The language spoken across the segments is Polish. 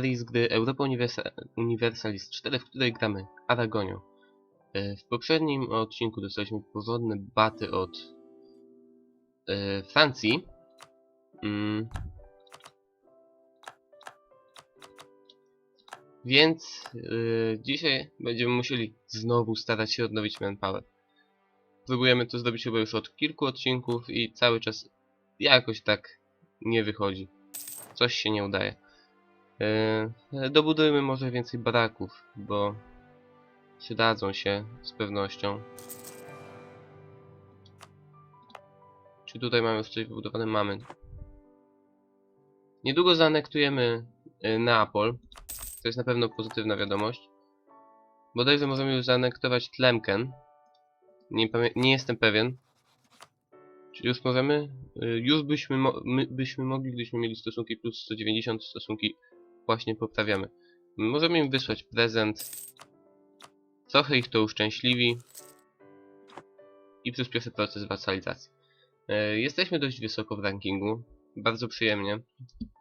serii z gry Europa Universalis 4, w której gramy Aragonią. E, W poprzednim odcinku dostaliśmy porządne baty od e, Francji. Mm. Więc e, dzisiaj będziemy musieli znowu starać się odnowić manpower. Próbujemy to zrobić chyba już od kilku odcinków i cały czas jakoś tak nie wychodzi. Coś się nie udaje. Yy, dobudujmy może więcej baraków, bo przydadzą się z pewnością. Czy tutaj mamy już coś wybudowane? Mamy. Niedługo zaanektujemy yy, Neapol. To jest na pewno pozytywna wiadomość. Bodajże możemy już zaanektować Tlemken. Nie, nie jestem pewien. Czy już możemy? Y, Już byśmy, mo my byśmy mogli, gdybyśmy mieli stosunki plus 190, stosunki właśnie poprawiamy. Możemy im wysłać prezent. Trochę ich to uszczęśliwi. I przyspieszy proces wasalizacji. Y, Jesteśmy dość wysoko w rankingu. Bardzo przyjemnie.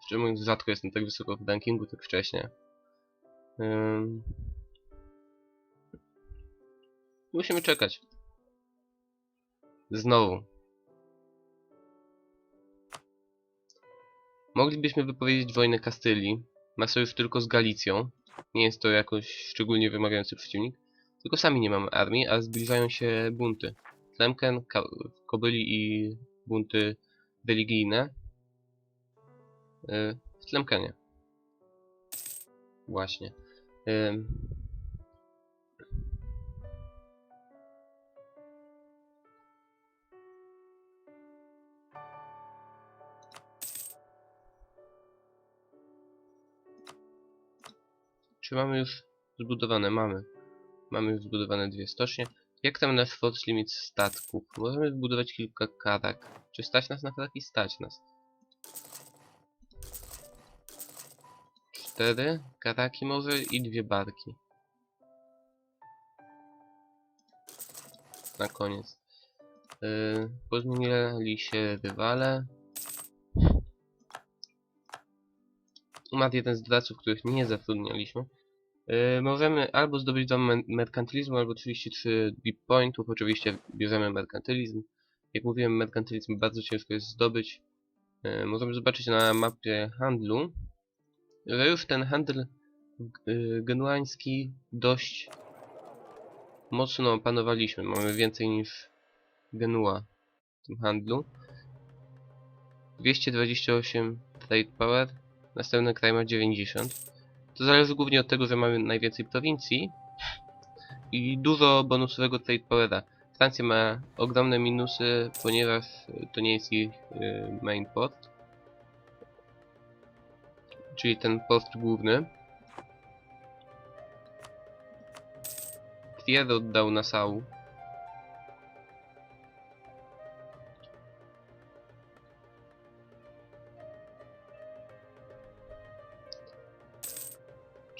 Szczerze rzadko jestem tak wysoko w rankingu, tak wcześnie. Musimy czekać. Znowu. Moglibyśmy wypowiedzieć wojnę Kastylii. Ma sojusz tylko z Galicją. Nie jest to jakoś szczególnie wymagający przeciwnik. Tylko sami nie mamy armii, a zbliżają się bunty. Tlemken, Ka Kobyli i bunty religijne. Yy, w Tlemkenie. Właśnie. Yy. Czy mamy już zbudowane? Mamy. Mamy już zbudowane dwie stocznie. Jak tam nasz force limit statków? Możemy zbudować kilka karak. Czy stać nas na karaki? Stać nas. Cztery karaki może i dwie barki. Na koniec. Yy, pozmieniali się rywale. Umarł jeden z doradców, których nie zatrudnialiśmy. Yy, możemy albo zdobyć dom mer- merkantylizmu, albo 33 deep pointów. Oczywiście bierzemy merkantylizm. Jak mówiłem, merkantylizm bardzo ciężko jest zdobyć. Yy, możemy zobaczyć na mapie handlu, że już ten handel yy, genuański dość mocno opanowaliśmy. Mamy więcej niż Genua w tym handlu. 228 trade power, następny kraj ma 90. To zależy głównie od tego, że mamy najwięcej prowincji i dużo bonusowego trade powera. Francja ma ogromne minusy, ponieważ to nie jest ich y, main port. Czyli ten port główny. Trier oddał Nassau.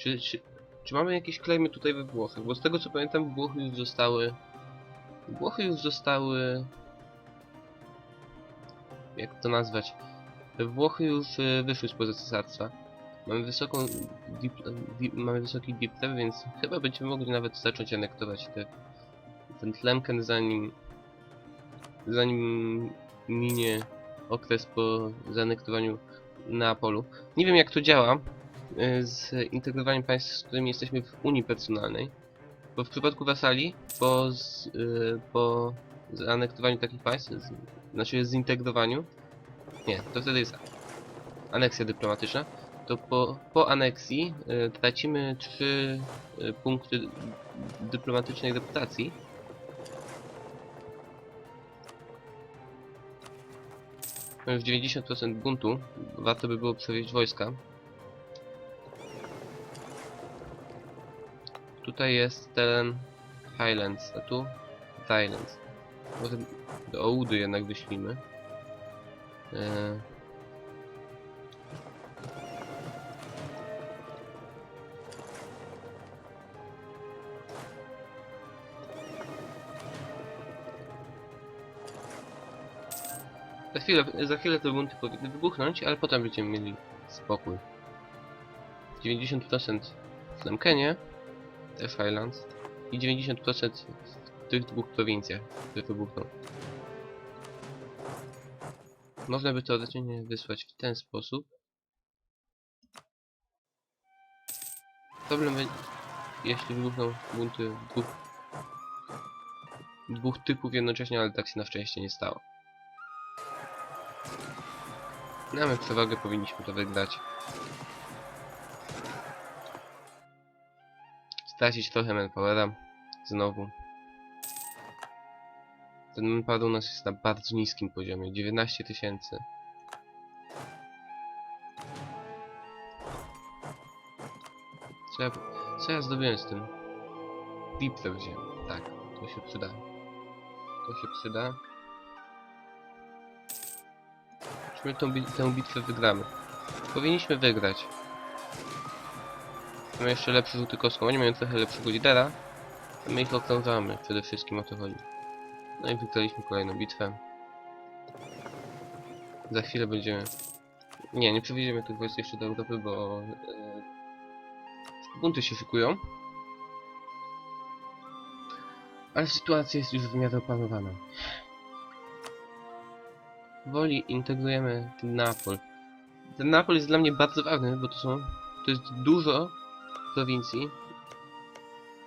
Czy, czy, czy mamy jakieś klejmy tutaj we Włochach? Bo z tego co pamiętam Włochy już zostały... Włochy już zostały... Jak to nazwać? Włochy już y, wyszły spoza cesarstwa. Mamy wysoką... Deep, deep, mamy wysoki level, więc chyba będziemy mogli nawet zacząć anektować te, ten Tlemken zanim... Zanim minie okres po zaanektowaniu Neapolu. Nie wiem jak to działa, y, z integrowaniem państw, z którymi jesteśmy w Unii Personalnej. Bo w przypadku Wasali, po, z, y, po zaanektowaniu takich państw, z, znaczy zintegrowaniu, nie, to wtedy jest aneksja dyplomatyczna, to po, po aneksji y, tracimy 3 y, punkty dyplomatycznej reputacji. Mamy już 90% buntu, warto by było przewieźć wojska. Tutaj jest teren Highlands, a tu Highlands. Może do Oudy jednak wyślimy. Eee. Za chwilę, za chwilę te bunty powinny wybuchnąć, ale potem będziemy mieli spokój. 90% w Lemkenie, też Highlands, i 90% w tych dwóch prowincjach, które wybuchną. Można by teoretycznie wysłać w ten sposób. Problem będzie, jeśli wybuchną bunty dwóch, dwóch typów jednocześnie, ale tak się na szczęście nie stało. Mamy przewagę, powinniśmy to wygrać. Stracić trochę manpowera. Znowu. Ten manpower u nas jest na bardzo niskim poziomie. 19 tysięcy. Co ja, co ja zdobyłem z tym? Deepweb wziąłem. Tak, to się przyda. To się przyda. Czy my tą, tę bitwę wygramy? Powinniśmy wygrać. Mamy jeszcze lepsze rzuty kostką. Oni mają trochę lepszego lidera. My ich okrążamy. Przede wszystkim o to chodzi. No i wygraliśmy kolejną bitwę. Za chwilę będziemy... Nie, nie przewieziemy tych wojsk jeszcze do Europy, bo... E, bunty się szykują. Ale sytuacja jest już w miarę opanowana. Woli integrujemy Napol. Ten Napol jest dla mnie bardzo ważny, bo to są... To jest dużo prowincji.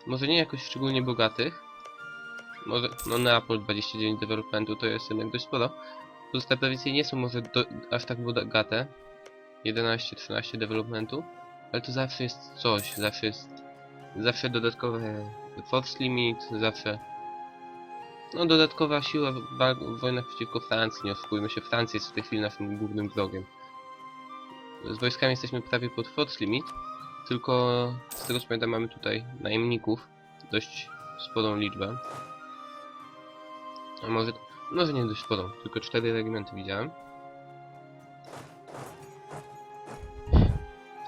Może nie jakoś szczególnie bogatych. Może, no Neapol 29 developmentu to jest jednak dość sporo. Pozostałe prowincje nie są może do, aż tak bogate. 11-13 developmentu. Ale to zawsze jest coś, zawsze jest... Zawsze dodatkowe force limit, zawsze... No dodatkowa siła w, wojnach przeciwko Francji, nie oszukujmy się, Francja jest w tej chwili naszym głównym wrogiem. Z wojskami jesteśmy prawie pod force limit, tylko z tego co pamiętam mamy tutaj najemników, dość sporą liczbę. A może, może nie dość sporą, tylko cztery regimenty widziałem.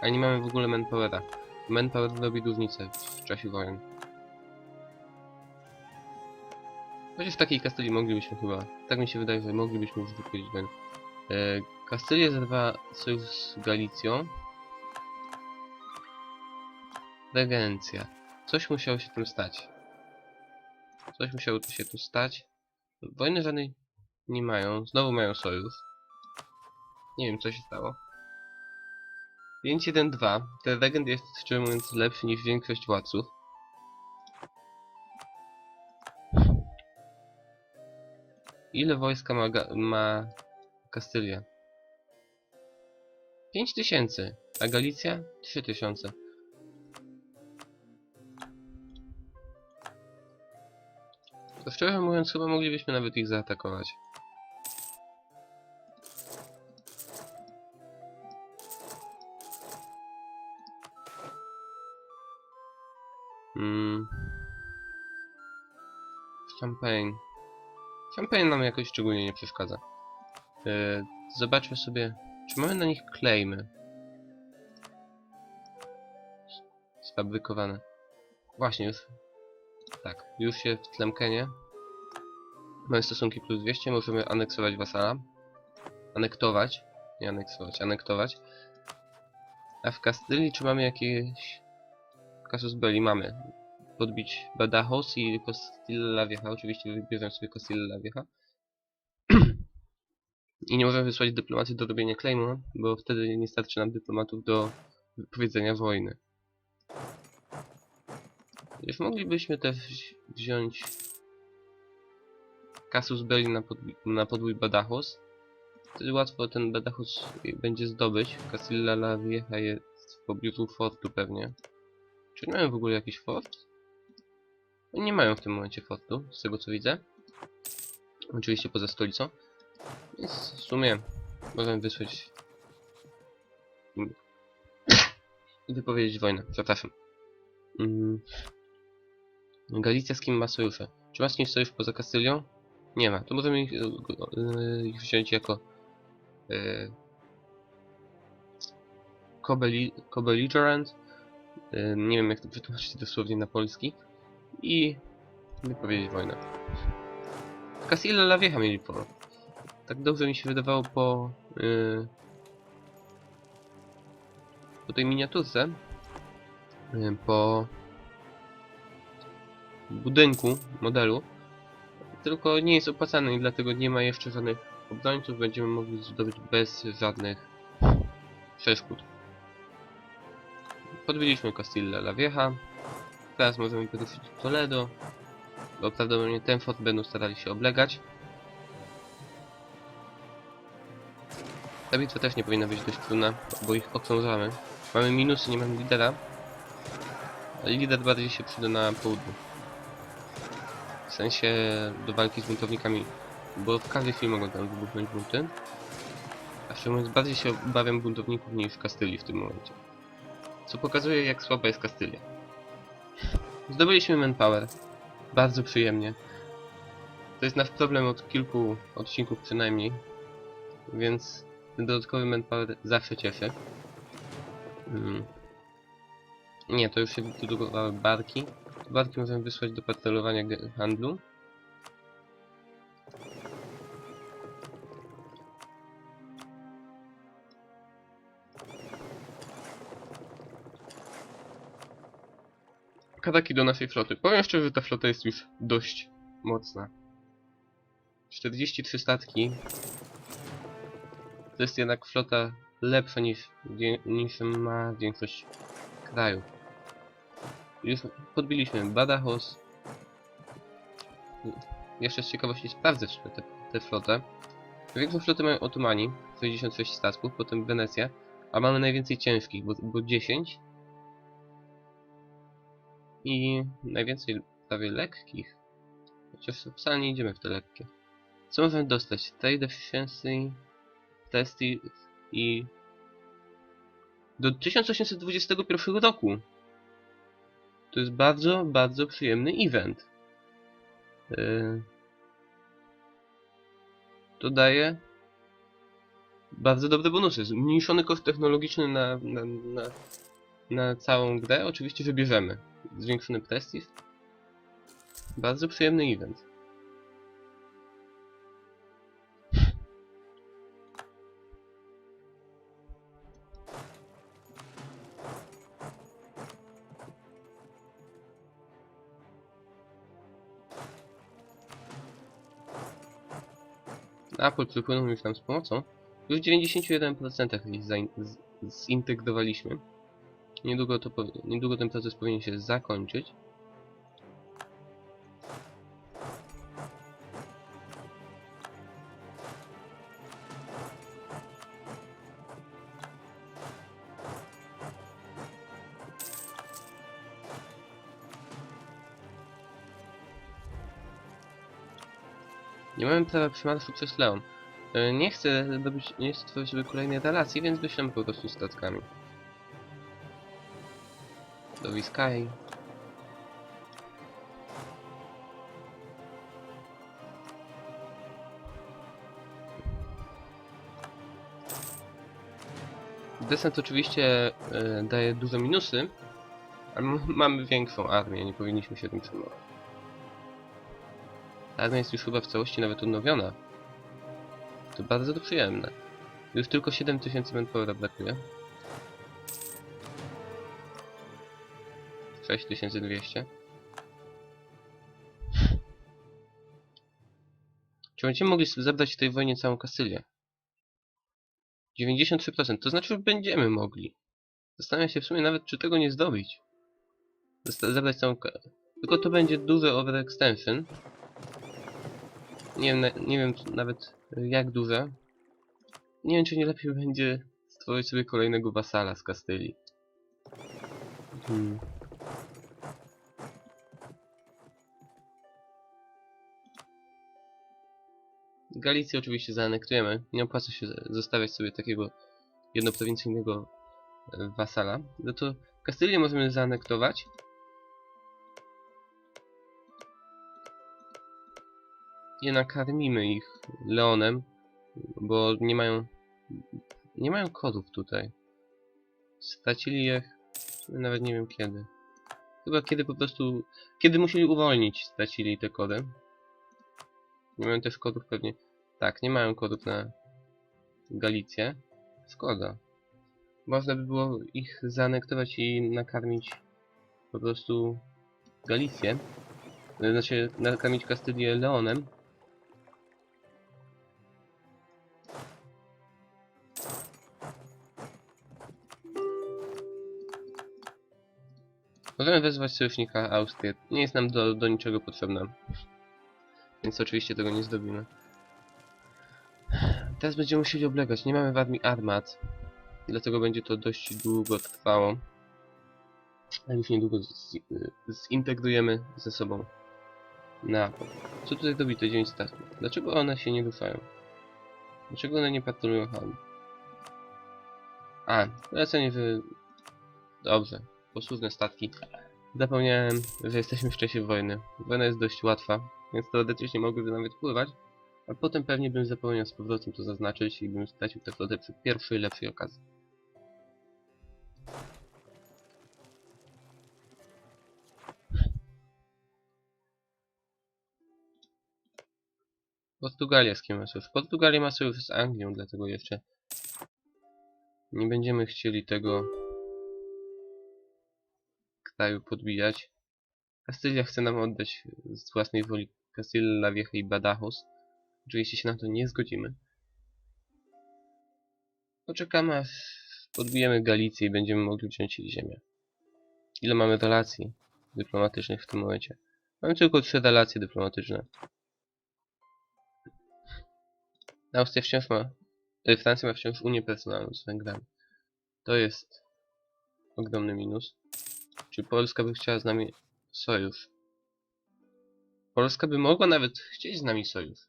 A nie mamy w ogóle manpowera. Manpower robi różnicę w czasie wojen. Chociaż w takiej Kastylii moglibyśmy chyba, tak mi się wydaje, że moglibyśmy już wypowiedzieć wojnę. E, Kastylia zerwała sojusz z Galicją. Regencja. Coś musiało się tym stać. Coś musiało tu się tu stać. Wojny żadnej nie mają. Znowu mają sojusz. Nie wiem co się stało. 5-1-2. Ten regent jest szczerze mówiąc lepszy niż większość władców. Ile wojska ma, ma Kastylia? 5000, a Galicja 3000. szczerze mówiąc chyba moglibyśmy nawet ich zaatakować. Hmm. Champagne. Champagne nam jakoś szczególnie nie przeszkadza. Yy, zobaczmy sobie, czy mamy na nich claimy. Sfabrykowane. Właśnie już. Tak, już się w Tlemkenie. Mamy stosunki plus 200, możemy aneksować wasala. Anektować. Nie aneksować, anektować. A w Kastylii czy mamy jakieś... Casus Belli mamy. Podbić Badajoz i Castilla Vieja. Oczywiście wybierzemy sobie Castilla Vieja. I nie możemy wysłać dyplomacji do robienia claimu, bo wtedy nie starczy nam dyplomatów do wypowiedzenia wojny. Już moglibyśmy też wziąć Casus Belli na, podbój, na podbój Badajoz. Wtedy łatwo ten Badajoz będzie zdobyć. Castilla la Vieja jest w pobliżu fortu pewnie. Czy mają w ogóle jakiś fort? Nie mają w tym momencie fortu, z tego co widzę. Oczywiście poza stolicą. Więc w sumie możemy wysłać i wypowiedzieć wojnę. Przepraszam. Mm. Galicja z kim ma sojusze? Czy ma z kimś sojusz poza Kastylią? Nie ma. To możemy ich, y, ich wziąć jako y, co-belli- co-belligerent. Y, nie wiem jak to przetłumaczyć dosłownie na polski. I wypowiedzieć wojnę. Castilla la Vieja mieli po. Tak dobrze mi się wydawało po... Yy, po tej miniaturce, y, po budynku, modelu, tylko nie jest opłacany i dlatego nie ma jeszcze żadnych obrońców, będziemy mogli zdobyć bez żadnych przeszkód. Podbiliśmy Castilla la Vieja, teraz możemy wyruszyć w Toledo, bo prawdopodobnie ten fort będą starali się oblegać. Ta bitwa też nie powinna być dość trudna, bo ich okrążamy. Mamy minusy, nie mamy lidera. Lider bardziej się przyda na południu. W sensie do walki z buntownikami, bo w każdej chwili mogą tam wybuchnąć bunty. A szczerze mówiąc, bardziej się obawiam buntowników niż Kastylii w tym momencie. Co pokazuje, jak słaba jest Kastylia. Zdobyliśmy manpower. Bardzo przyjemnie. To jest nasz problem od kilku odcinków przynajmniej. Więc ten dodatkowy manpower zawsze cieszy. Mm. Nie, to już się wyprodukowały barki. Barki możemy wysłać do patrolowania handlu. Kadaki do naszej floty. Powiem szczerze, że ta flota jest już dość mocna. 43 statki. To jest jednak flota lepsza niż, niż ma większość krajów. Już podbiliśmy Badajoz. Jeszcze z ciekawości sprawdzę tę tę flotę. Większą flotę mają Otomani, 66 statków, potem Wenecja, a mamy najwięcej ciężkich, bo, bo 10. I najwięcej prawie lekkich. Chociaż wcale nie idziemy w te lekkie. Co możemy dostać? Trade Efficiency, testy i... Do 1821 roku! To jest bardzo, bardzo przyjemny event. Yy... To daje bardzo dobre bonusy. Zmniejszony koszt technologiczny na, na, na, na całą grę oczywiście wybierzemy. Zwiększony prestiż. Bardzo przyjemny event. Apple przypłynął już nam z pomocą. Już w 91% ich zain- z- zintegrowaliśmy. Niedługo, to niedługo ten proces powinien się zakończyć. Nie mamy prawa przymarszu przez Leon. E, Nie chcę dobyć, nie chcę tworzyć kolejnej relacji, więc wyślemy po prostu statkami. Do Vizcay. Desant oczywiście e, daje duże minusy, ale mamy większą armię, nie powinniśmy się tym przejmować. Armia jest już chyba w całości nawet odnowiona. To bardzo to przyjemne. Już tylko 7000 manpowera brakuje. 6200. Czy będziemy mogli zabrać w tej wojnie całą Kastylię? 93%, to znaczy, że będziemy mogli. Zastanawiam się w sumie nawet, czy tego nie zdobyć. Zabrać całą... Tylko to będzie duże overextension. Nie wiem, nie wiem nawet y, jak duże. Nie wiem, czy nie lepiej będzie stworzyć sobie kolejnego wasala z Kastylii. Hmm. Galicję oczywiście zaanektujemy. Nie opłaca się zostawiać sobie takiego jednoprowincyjnego e, wasala. No to Kastylię możemy zaanektować. Nie nakarmimy ich Leonem, bo nie mają nie mają kodów tutaj. Stracili je nawet nie wiem kiedy. Chyba kiedy po prostu kiedy musieli uwolnić, stracili te kody. Nie mają też kodów pewnie. Tak, nie mają kodów na Galicję. Szkoda. Można by było ich zaanektować i nakarmić po prostu Galicję. Znaczy nakarmić Kastylię Leonem. Możemy wezwać sojusznika Austrię. Nie jest nam do, do niczego potrzebna. Więc oczywiście tego nie zrobimy. Teraz będziemy musieli oblegać. Nie mamy w armii armat. Dlatego będzie to dość długo trwało. Ale już niedługo z, zintegrujemy ze sobą Neapol. Co tutaj dobite 9 statków? Dlaczego one się nie ruszają? Dlaczego one nie patrolują hali? A, lecenie w... Dobrze. Posłuszne statki. Zapomniałem, że jesteśmy w czasie wojny. Wojna jest dość łatwa, więc teoretycznie mogłyby nawet pływać, a potem pewnie bym zapomniał z powrotem to zaznaczyć i bym stracił tę flotę przy pierwszej lepszej okazji. Portugalia z kim ma sojusz? Portugalia ma sojusz z Anglią, dlatego jeszcze nie będziemy chcieli tego kraju podbijać. Kastylia chce nam oddać z własnej woli Castilla Vieja i Badajoz. Oczywiście się na to nie zgodzimy. Poczekamy aż podbijemy Galicję i będziemy mogli wziąć jej ziemię. Ile mamy relacji dyplomatycznych w tym momencie? Mamy tylko trzy relacje dyplomatyczne. Austria wciąż ma... y, Francja ma wciąż unię personalną z Węgrami. To jest ogromny minus. Czy Polska by chciała z nami sojusz? Polska by mogła nawet chcieć z nami sojusz.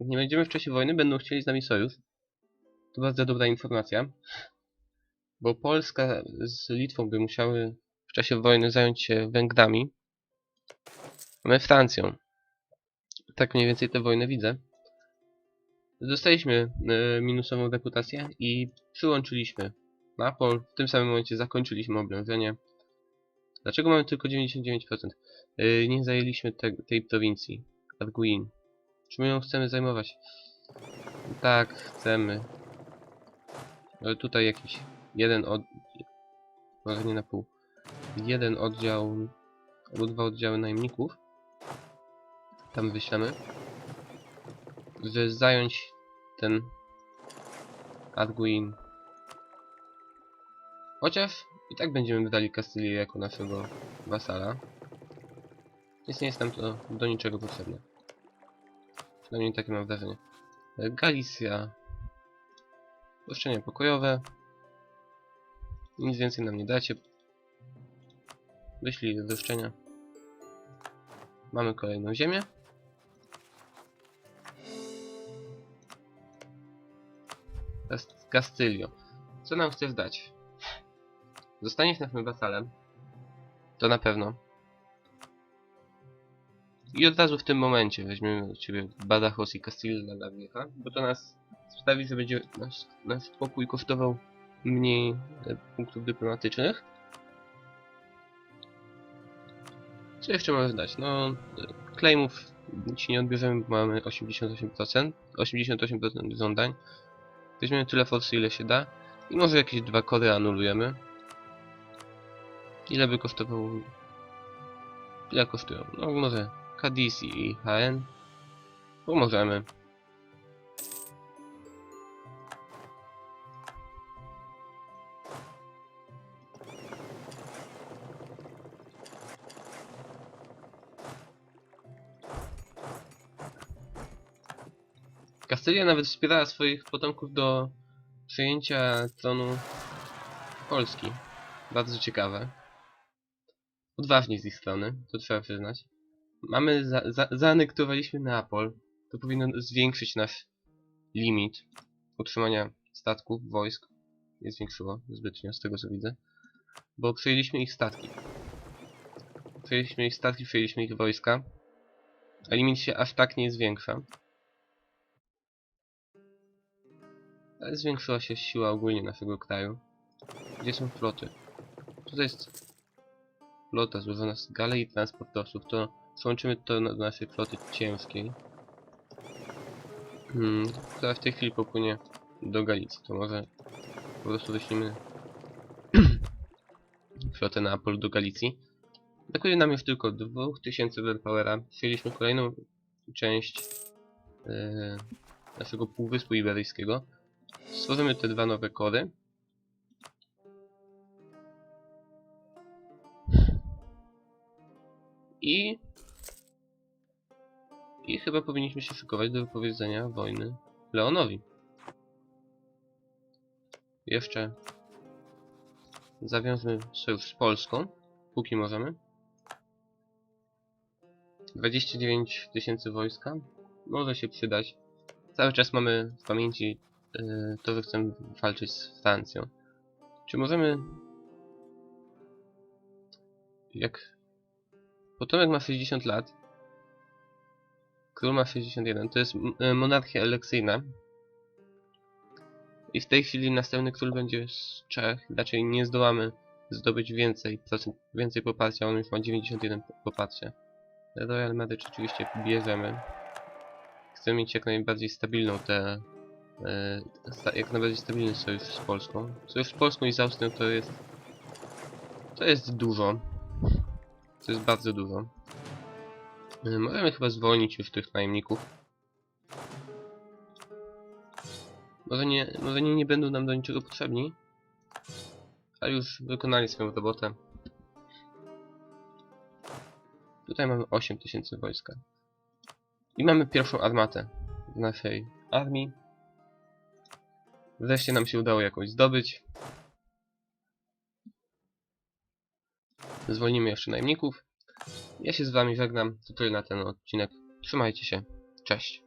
Jak nie będziemy w czasie wojny, będą chcieli z nami sojusz. To bardzo dobra informacja. Bo Polska z Litwą by musiały w czasie wojny zająć się Węgrami. A my Francją. Tak mniej więcej tę wojnę widzę. Dostaliśmy e, minusową reputację i przyłączyliśmy Napol. W tym samym momencie zakończyliśmy oblężenie. Dlaczego mamy tylko 99%? Yy, nie zajęliśmy te, tej prowincji. Arguin. Czy my ją chcemy zajmować? Tak, chcemy. Ale tutaj jakiś jeden od... Może nie na pół. Jeden oddział... Albo dwa oddziały najemników. Tam wyślemy. Żeby zająć ten... Arguin. Chociaż i tak będziemy wydali Kastylię jako naszego wasala. Więc nie jest nam to do niczego potrzebne. Przynajmniej takie mam wrażenie. E, Galicja. Roszczenia pokojowe. Nic więcej nam nie dacie. Wyślij roszczenia. Mamy kolejną ziemię. Teraz Castylio. Co nam chcesz dać? Zostaniesz naszym wasalem. To na pewno. I od razu w tym momencie weźmiemy od ciebie Badajoz i Castilla la Vieja, bo to nas sprawi, że będzie nasz, nasz spokój kosztował mniej e, punktów dyplomatycznych. Co jeszcze możesz dać? No, e, claimów ci nie odbierzemy, bo mamy 88%, 88% żądań. Weźmiemy tyle forsy, ile się da. I może jakieś dwa kory anulujemy. Ile by kosztował? Ile kosztują? No może Cadiz i HN. Pomożemy. Kastylia nawet wspierała swoich potomków do przejęcia tronu Polski. Bardzo ciekawe. Odważnie z ich strony, to trzeba przyznać. Mamy, za, za, zaanektowaliśmy Neapol. To powinno zwiększyć nasz limit utrzymania statków, wojsk. Nie zwiększyło zbytnio, z tego co widzę. Bo przejęliśmy ich statki. Przejęliśmy ich statki, przejęliśmy ich wojska. A limit się aż tak nie zwiększa. Ale zwiększyła się siła ogólnie naszego kraju. Gdzie są floty? Tutaj jest flota złożona z galei i transportowców, to przełączymy to do naszej floty ciężkiej. Hmm, która w tej chwili popłynie do Galicji, to może po prostu wyślimy flotę na Apol do Galicji. Brakuje nam już tylko 2000 Powera. Przyjęliśmy kolejną część e, naszego Półwyspu Iberyjskiego. Stworzymy te dwa nowe kory. I... I chyba powinniśmy się szykować do wypowiedzenia wojny Leonowi. Jeszcze zawiążmy sojusz z Polską, póki możemy. 29 tysięcy wojska może się przydać. Cały czas mamy w pamięci yy, to, że chcemy walczyć z Francją. Czy możemy... Jak... Potomek ma 60 lat. Król ma 61. To jest y, monarchia elekcyjna. I w tej chwili następny król będzie z Czech. Raczej nie zdołamy zdobyć więcej procent, więcej poparcia. On już ma 91 poparcia. Royal Marriage oczywiście bierzemy. Chcemy mieć jak najbardziej stabilną tę... E, jak najbardziej stabilny sojusz z Polską. Sojusz z Polską i z Austrią to jest... To jest dużo. To jest bardzo dużo. E, możemy chyba zwolnić już tych najemników. Może nie, może nie, nie będą nam do niczego potrzebni. Ale już wykonali swoją robotę. Tutaj mamy 8000 wojska. I mamy pierwszą armatę w naszej armii. Wreszcie nam się udało jakoś zdobyć. Zwolnimy jeszcze najemników. Ja się z wami żegnam. To tyle na ten odcinek. Trzymajcie się. Cześć.